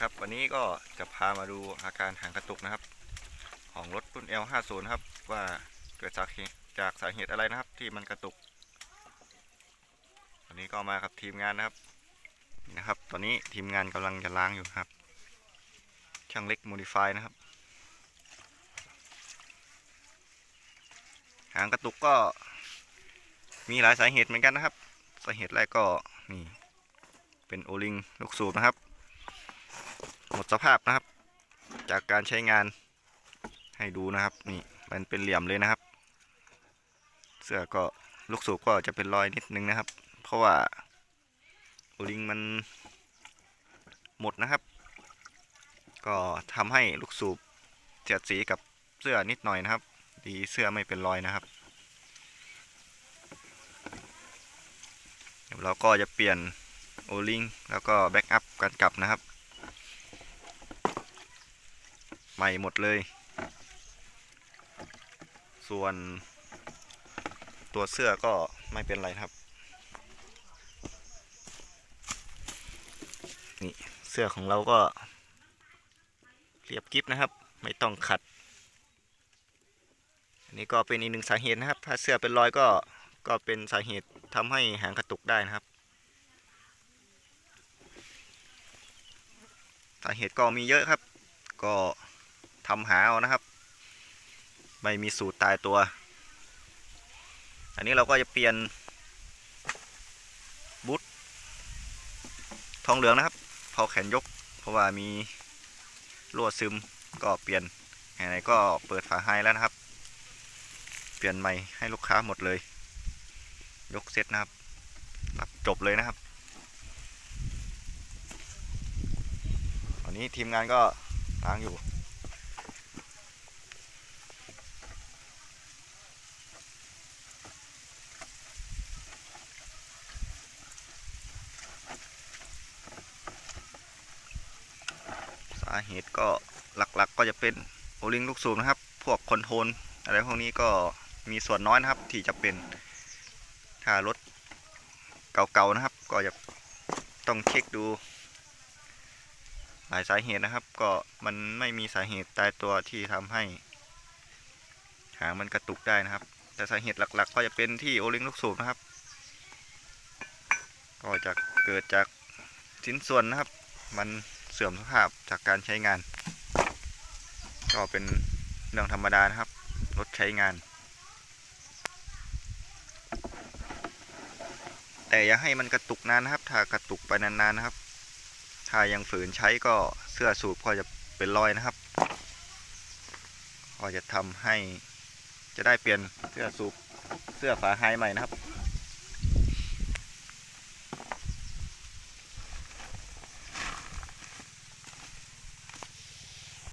นะครับ วันนี้ก็จะพามาดูอาการหางกระตุกนะครับ ของรถรุ่น L50 ครับ ว่าเกิดจากจากสาเหตุอะไรนะครับ ที่มันกระตุก วันนี้ก็มากับทีมงานนะครับนี่นะครับ ตอนนี้ทีมงานกำลังจะล้างอยู่ครับ ช่างเล็ก Modify นะครับ หางกระตุกก็มีหลายสาเหตุเหมือนกันนะครับ สาเหตุแรกก็นี่เป็นโอลิงลูกสูบนะครับ มดสภาพนะครับ จากการใช้งานให้ดูนะครับนี่มันเป็นเหลี่ยมเลยนะครับ เสื้อก็ลูกสูบก็จะเป็นรอยนิดนึงนะครับ เพราะว่าโอลิงมันหมดนะครับ ก็ทำให้ลูกสูบเสียดสีกับเสื้อนิดหน่อยนะครับ ดีเสื้อไม่เป็นรอยนะครับเดี๋ยวเราก็จะเปลี่ยนโอลิงแล้วก็แบ็กอัพกันกลับนะครับ ใหม่หมดเลย ส่วนตัวเสื้อก็ไม่เป็นไรครับ นี่เสื้อของเราก็เรียบกิฟนะครับ ไม่ต้องขัด อันนี้ก็เป็นอีกหนึ่งสาเหตุนะครับ ถ้าเสื้อเป็นรอยก็ก็เป็นสาเหตุทำให้หางกระตุกได้นะครับ สาเหตุก็มีเยอะครับ ก็ ทำหาเอานะครับ ไม่มีสูตรตายตัว อันนี้เราก็จะเปลี่ยนบุ๊ททองเหลืองนะครับเผาแขนยก เพราะว่ามีรั่วซึมก็เปลี่ยนไหนๆก็เปิดฝาให้แล้วนะครับ เปลี่ยนใหม่ให้ลูกค้าหมดเลย ยกเซตนะครับรับจบเลยนะครับตอนนี้ทีมงานก็ล้างอยู่าเหตุก็หลักๆก็จะเป็นโอลิงลูกสูบนะครับ พวกคอนโทรลอะไรพวกนี้ก็มีส่วนน้อยนะครับ ที่จะเป็นถ้ารถเก่าๆนะครับ ก็จะต้องเช็คดูหลายสาเหตุนะครับ ก็มันไม่มีสาเหตุตายตัวที่ทำให้ หางมันกระตุกได้นะครับ แต่สาเหตุหลักๆ ก็จะเป็นที่โอลิงลูกสูบนะครับ ก็จะเกิดจากชิ้นส่วนนะครับ มัน สื่อมสภาพจากการใช้งาน ก็เป็นเรื่องธรรมดานะครับ รถใช้งาน แต่อย่าให้มันกระตุกนานนะครับ ถ้ากระตุกไปนานๆนะครับ ถ้ายังฝืนใช้ก็เสื้อสูบก็จะเป็นรอยนะครับ ก็จะทำให้จะได้เปลี่ยนเสื้อสูบเสื้อฝาไฮใหม่นะครับ